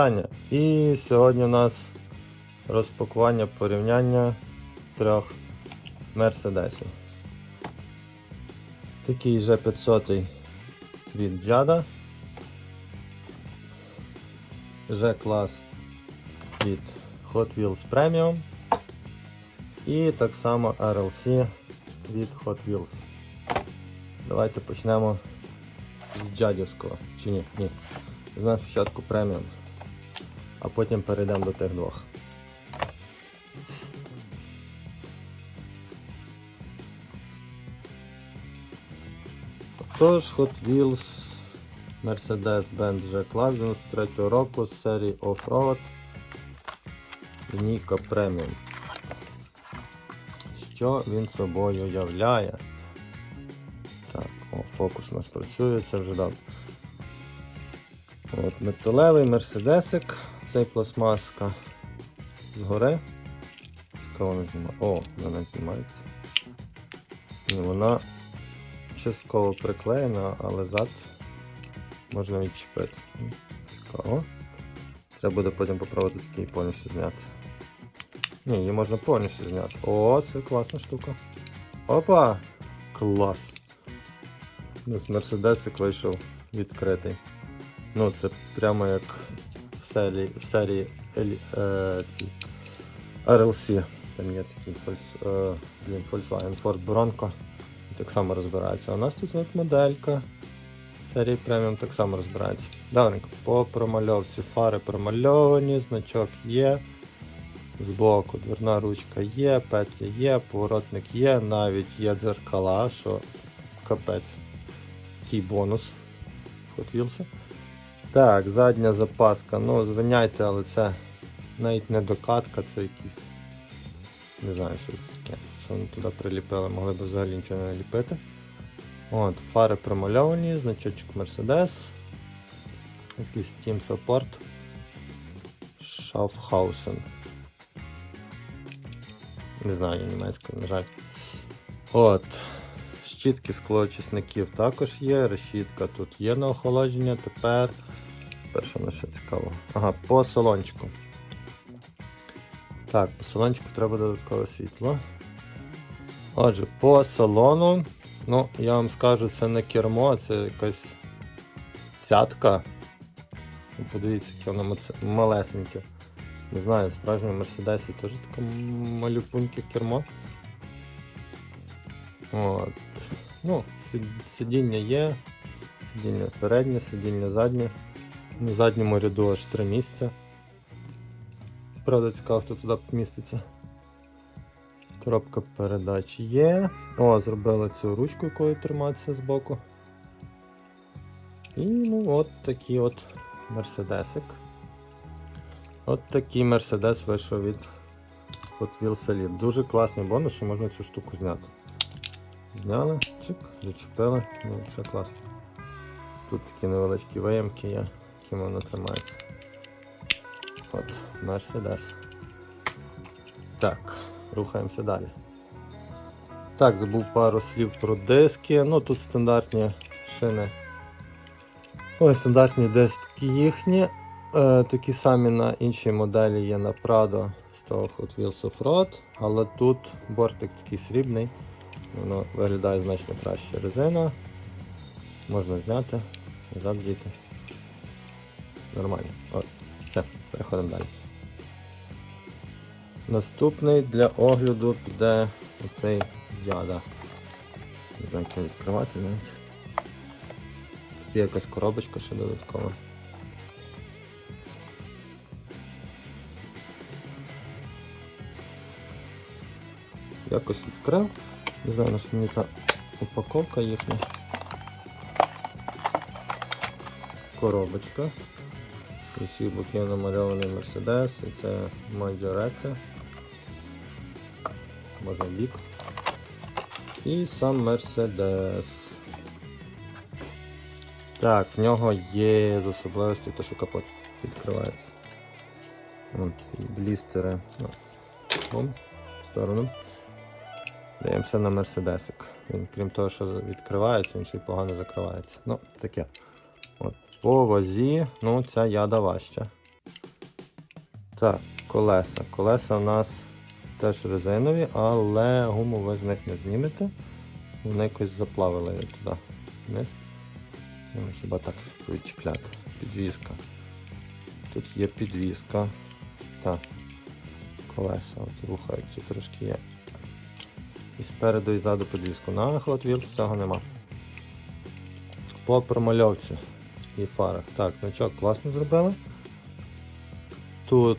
Вітання! І сьогодні у нас розпакування порівняння трьох мерседесів. Такий же 500 від Джада. G клас від Hot Wheels Premium. І так само RLC від Hot Wheels. Давайте почнемо з джадівського. Чи ні? Ні. Візьмемо спочатку преміум, а потім перейдемо до тих двох. Тож Hot Wheels Mercedes-Benz G-Class 93 року з серії Offroad лінійка преміум. Що він собою являє? Так, о, фокус у нас працює, це вже добре. От, металевий мерседесик, цей пластмаска згори. Цікаво вона знімає. О, вона знімається. І вона частково приклеєна, але зад можна відчепити. Цікаво. Треба буде потім попробувати такий повністю зняти. Ні, її можна повністю зняти. О, це класна штука. Опа! Клас! Мерседесик вийшов відкритий. Ну, це прямо як в серії, в е, ці, RLC. Там є такий фольс, е, Volkswagen Ford Bronco. Так само розбирається. У нас тут от моделька. Серії преміум так само розбирається. Давненько, по промальовці фари промальовані, значок є. Збоку дверна ручка є, петлі є, поворотник є, навіть є дзеркала, що капець. Такий бонус Hot. Так, задня запаска. Ну, звиняйте, але це навіть не докатка, це якісь. Не знаю, що це таке. Що вони туди приліпили, могли б взагалі нічого не ліпити. От, фари промальовані, значочок Mercedes. Якийсь Team Support. Schaffhausen. Не знаю, я німецькою, на жаль. От. Щітки склоочисників також є. Решітка тут є на охолодження. Тепер. Тепер що на ще цікаво? Ага, по салончику. Так, по салончику треба додаткове світло. Отже, по салону, ну, я вам скажу, це не кермо, це якась цятка. Подивіться, яке воно малесеньке. Не знаю, в справжньому Мерседесі теж таке малюпуньке кермо. От. Ну, сидіння є, сидіння переднє, сидіння заднє. На задньому ряду аж три місця. Правда, цікаво, хто туди поміститься. Коробка передач є. О, зробили цю ручку, якою триматися збоку. І ну от такий от мерседесик. От такий мерседес вийшов від Hot Wheels Elite. Дуже класний бонус, що можна цю штуку зняти. Зняли, чик, зачепили, ну все класно. Тут такі невеличкі виямки є, якими вона тримається. От, Мерседес. Так, рухаємося далі. Так, забув пару слів про диски. Ну тут стандартні шини. Ось стандартні диски їхні. Е, такі самі на іншій моделі є на Prado з того Hot Wheels Offroad, але тут бортик такий срібний. Воно виглядає значно краще. Резина. Можна зняти, назад діти. Нормально. От, все, переходимо далі. Наступний для огляду піде оцей яда. Не знаю, як відкривати навіть. Тут є якась коробочка ще додаткова. Якось відкрив. Не знаю, на що мені та упаковка їхня. Коробочка. І всі боки намальований Мерседес, і це Маджоретта. Можна бік. І сам Мерседес. Так, в нього є з особливості те, що капот відкривається. Ось ці блістери. Ну, бум, в сторону. Дивимося на Мерседесик. Він, крім того, що відкривається, він ще й погано закривається. Ну, таке. По вазі, ну, ця яда важча. Так, колеса. Колеса у нас теж резинові, але гуму ви з них не знімете. Вони якось заплавили її туди вниз. Ну, хіба так відчіпляти. Підвізка. Тут є підвізка. Так. Колеса от рухаються трошки є. І спереду і ззаду підвізку. На Hot Wheels цього нема. По промальовці і фарах. Так, значок класно зробили. Тут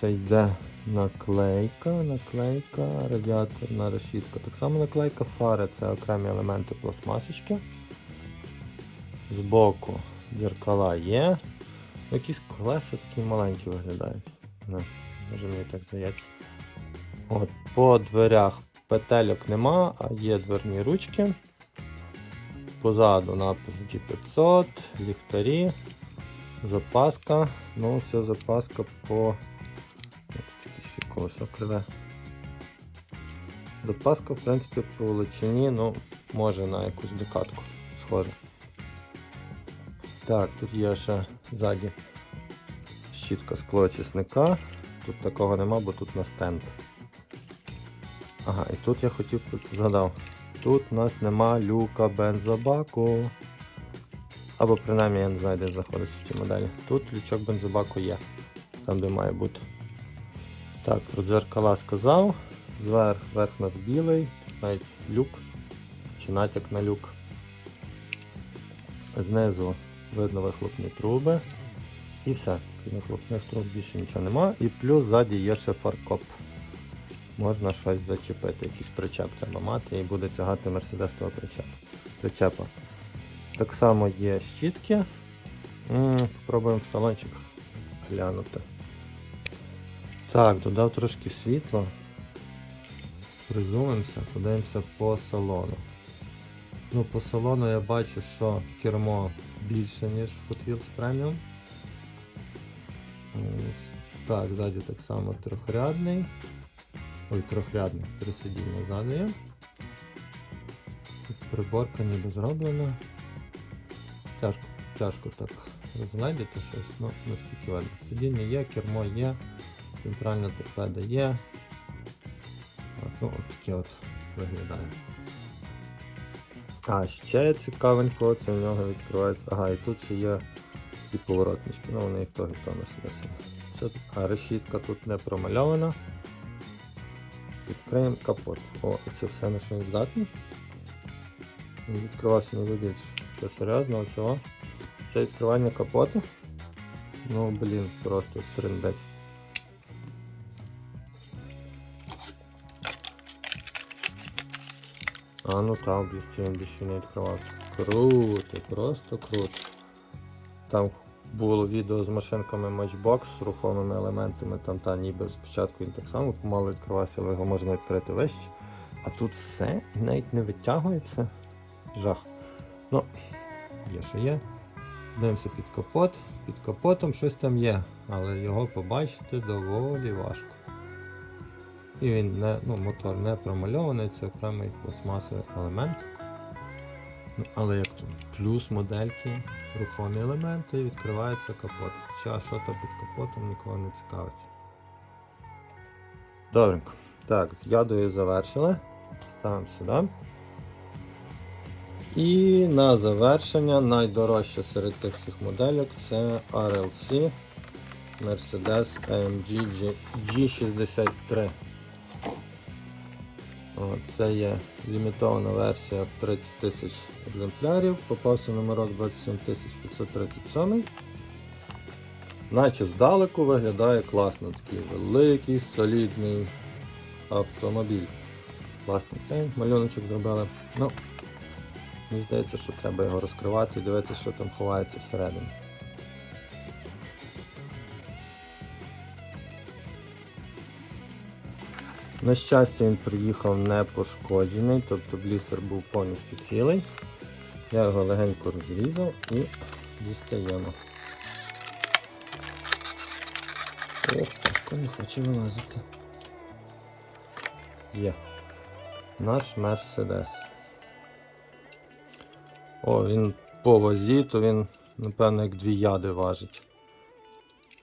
це йде наклейка, наклейка, радіаторна решітка. Так само наклейка фари, це окремі елементи пластмасочки. Збоку дзеркала є. Якісь колеса такі маленькі виглядають. Не, може мені так здається. От, по дверях петельок нема, а є дверні ручки. Позаду напис G500, ліхтарі, запаска. Ну, це запаска по. Ще колесо криве. Запаска, в принципі, по величині, ну, може на якусь декатку схоже. Так, тут є ще ззаді щітка склоочисника. Тут такого нема, бо тут на стенд. Ага, і тут я хотів згадав. Тут у нас нема люка бензобаку. Або принаймні я не знаю, де знаходиться в цій моделі. Тут лючок бензобаку є. Там де має бути. Так, про дзеркала сказав. Зверх верх у нас білий, тут навіть люк чи натяк на люк. Знизу видно вихлопні труби. І все. Вихлопних труб більше нічого нема. І плюс ззаді є ще фаркоп. Можна щось зачепити, якийсь причеп треба мати і буде тягати Мерседес того причеп, причепа. Так само є щітки. Спробуємо в салончик глянути. Так, додав трошки світла. Призумимося, подивимося по салону. Ну, по салону я бачу, що кермо більше, ніж в Hot Wheels Premium. Так, ззаді так само трьохрядний. Ой, трьохрядний, три сидіння ззаду є. Приборка ніби зроблена. Тяжко, тяжко так розгледіти щось, ну наскільки видно. Сидіння є, кермо є, центральна торпеда є. От, ну, от таке от виглядає. А, ще цікавенько, це в нього відкривається. Ага, і тут ще є ці поворотнички, ну вони і в і в тому. Що? А решітка тут не промальована. Відкриємо капот. О, це все на що він здатний. Він відкривався не більше. Що серйозно, оцього? Це відкривання капоту. Ну блін, просто трендець. А ну там в 200 він більше не відкривався. Круто, просто круто. Там було відео з машинками Matchbox з рухомими елементами, там та ніби спочатку він так само помалу відкривався, але його можна відкрити вище. А тут все і навіть не витягується. Жах. Ну, є що є. Дивимося під капот. Під капотом щось там є, але його побачити доволі важко. І він не, ну, мотор не промальований, це окремий пластмасовий елемент. Але як тут? Плюс модельки, рухомі елементи і відкривається капот. Хоча що там під капотом нікого не цікавить. Добренько. Так, з ядою завершили. Ставимо сюди. І на завершення найдорожче серед тих всіх модельок це RLC Mercedes AMG G63. Це є лімітована версія в 30 тисяч екземплярів. Попався номерок 27537. Наче здалеку виглядає класно, такий великий, солідний автомобіль. Класний цей малюночок зробили. Ну, Мені здається, що треба його розкривати і дивитися, що там ховається всередині. На щастя, він приїхав не пошкоджений, тобто блістер був повністю цілий. Я його легенько розрізав і дістаємо. Ох, тяжко не хоче вилазити. Є. Наш Мерседес. О, він по вазі, то він, напевно, як дві яди важить.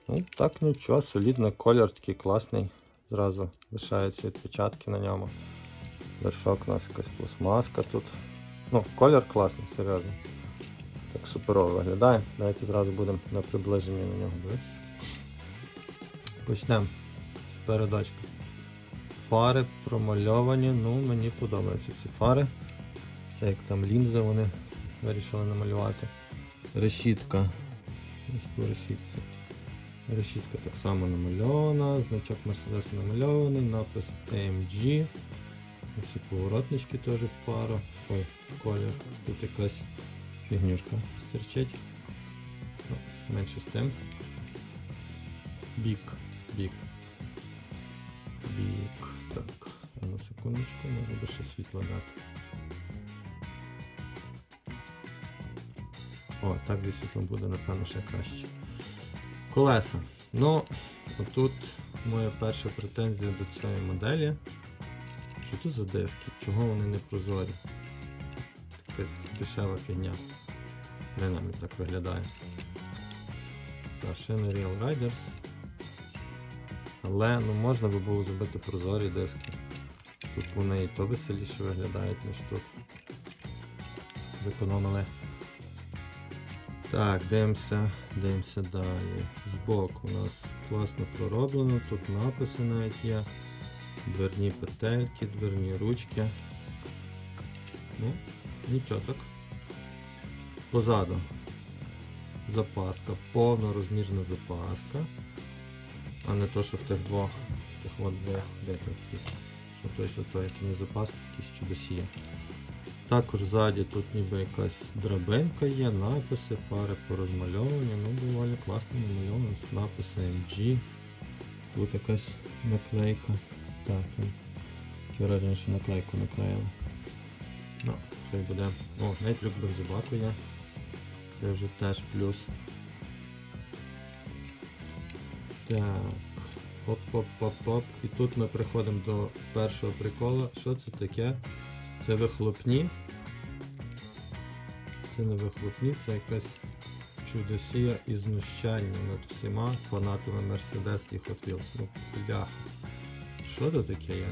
Ну, так нічого, солідний колір такий класний. Зразу лишаються відпечатки на ньому. Вершок у нас якась пластмаска тут. Ну, колір класний, серйозно. Так суперово виглядає. Давайте зразу будемо на приближенні на нього дивитися. Почнемо з передачки. Фари промальовані, ну мені подобаються ці фари. Це як там лінзи вони вирішили намалювати. Решітка. Ось по решітці. Решітка так само намальована, значок Mercedes намальований, напис AMG. Ці поворотнички теж в пару. Ой, колір. Тут якась фігнюшка стерчить. Ну, менше з тим. Бік. Бік. Бік. Так, одну секундочку, може би ще світло дати. О, так зі світлом буде, напевно, ще краще. Колеса. Ну, отут моя перша претензія до цієї моделі. Що тут за диски? Чого вони не прозорі? Якась дешева фігня. Принаймні так виглядає. Та шини Real Riders. Але ну, можна би було зробити прозорі диски. Тут вони і то веселіше виглядають, ніж тут. Зекономили. Так, дивимося, дивимося далі. Збоку у нас класно пророблено, тут написи навіть є. Дверні петельки, дверні ручки. Ну, нічого так. Позаду запаска, повнорозмірна запаска. А не то, що в тих двох, тих от двох, де тут, що той, що той, який не запаска, якийсь чудосія. Також ззаді тут ніби якась драбинка є, написи, фари порозмальовані, ну доволі класно намальовано. Написи MG. Тут якась наклейка. Так, він вчора раніше наклейку наклеїли. Ну, хай буде. О, навіть люк бензобаку є. Це вже теж плюс. Так. Оп-оп-оп-оп. І тут ми приходимо до першого приколу. Що це таке? Це вихлопні. Це не вихлопні, це якась чудосія і знущання над всіма фанатами Mercedes і Hot Wheels. Ну, бляха. Що це таке є?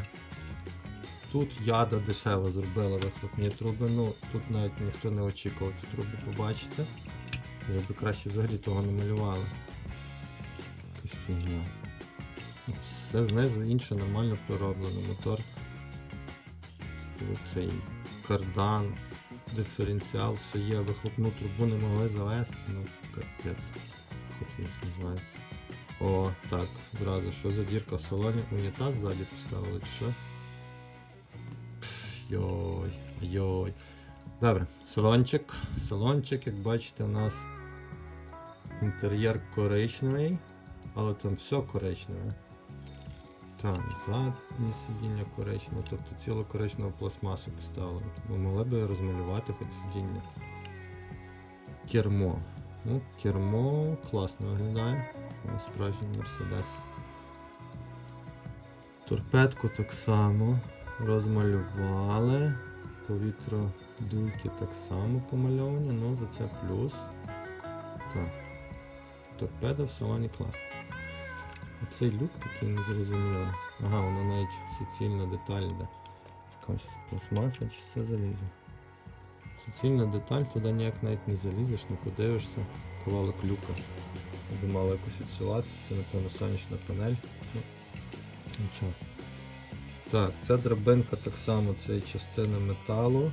Тут яда дешево зробила вихлопні труби, ну тут навіть ніхто не очікував ті труби побачити. Вже би краще взагалі того не малювали. Фігня. Все знизу інше нормально пророблено. Мотор цей кардан, диференціал, все є, вихлопну трубу не могли завести, ну капець. Називається. О, так, зразу, що за дірка в салоні? Унітаз ззаді поставили, чи що? Йой, йой. Добре, салончик. Салончик, як бачите, у нас інтер'єр коричневий, але там все коричневе. Так, заднє сидіння коричневе, тобто цілу коричневу пластмасу поставили. Ми могли б розмалювати хоч сидіння. Кермо. Ну, кермо класно виглядає. Справжній Мерседес. Торпедку так само розмалювали. Повітродуйки так само помальовані, ну за це плюс. Так. Торпеда в салоні класна. Оцей люк такий незрозумілий. Ага, воно навіть суцільна деталь йде. Якась пластмаса чи це залізо. Суцільна деталь, туди ніяк навіть не залізеш, не подивишся. Ковалик люка. Би мало якось відсуватися, це напевно сонячна панель. Ну, нічого. Так, ця драбинка так само, це є частина металу.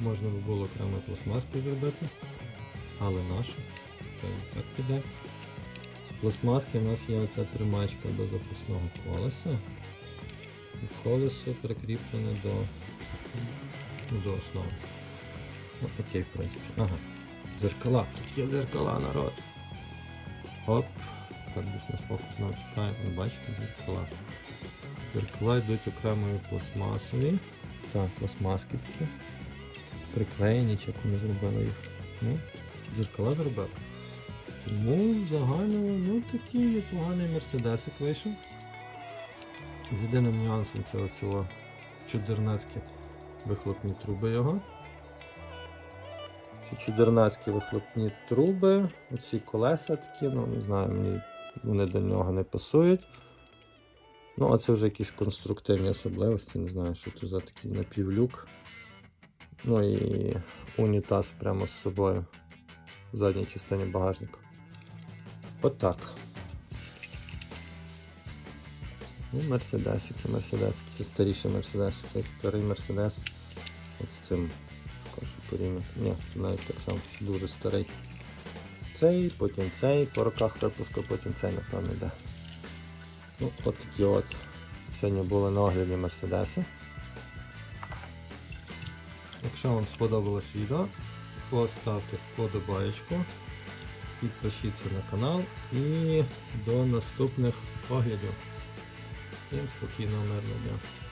Можна би було окремо пластмаску зробити. Але наша. Це і так піде. Пластмаски у нас є оця тримачка до запасного колеса. І колесо прикріплене до, до основи. Ну, окей, в принципі. Ага. Дзеркала. Тут є дзеркала, народ. Оп. Так десь на фокус знову чекає. Ви бачите дзеркала. Дзеркала йдуть окремою пластмасові. Так, пластмаски такі. Приклеєні, чи як вони зробили їх. Ну, дзеркала зробили. Тому в загальному, ну такий непоганий мерседесик вийшов. З єдиним нюансом це оцього чудернацькі вихлопні труби його. Ці чудернацькі вихлопні труби, оці колеса такі, ну не знаю, мені вони до нього не пасують. Ну, а це вже якісь конструктивні особливості, не знаю, що це за такий напівлюк. Ну і унітаз прямо з собою в задній частині багажника. Отак. Ну, Мерседесики, Мерседесики. Це старіший Мерседес, це старий Мерседес. З цим скажу порівняти. Ні, це навіть так само дуже старий. Цей, потім цей, по роках випуску, потім цей, напевно, йде. Ну, от такі от. Сьогодні були на огляді Мерседеси. Якщо вам сподобалось відео, поставте вподобаєчку, підпишіться на канал і до наступних оглядів. Всім спокійного мирного дня.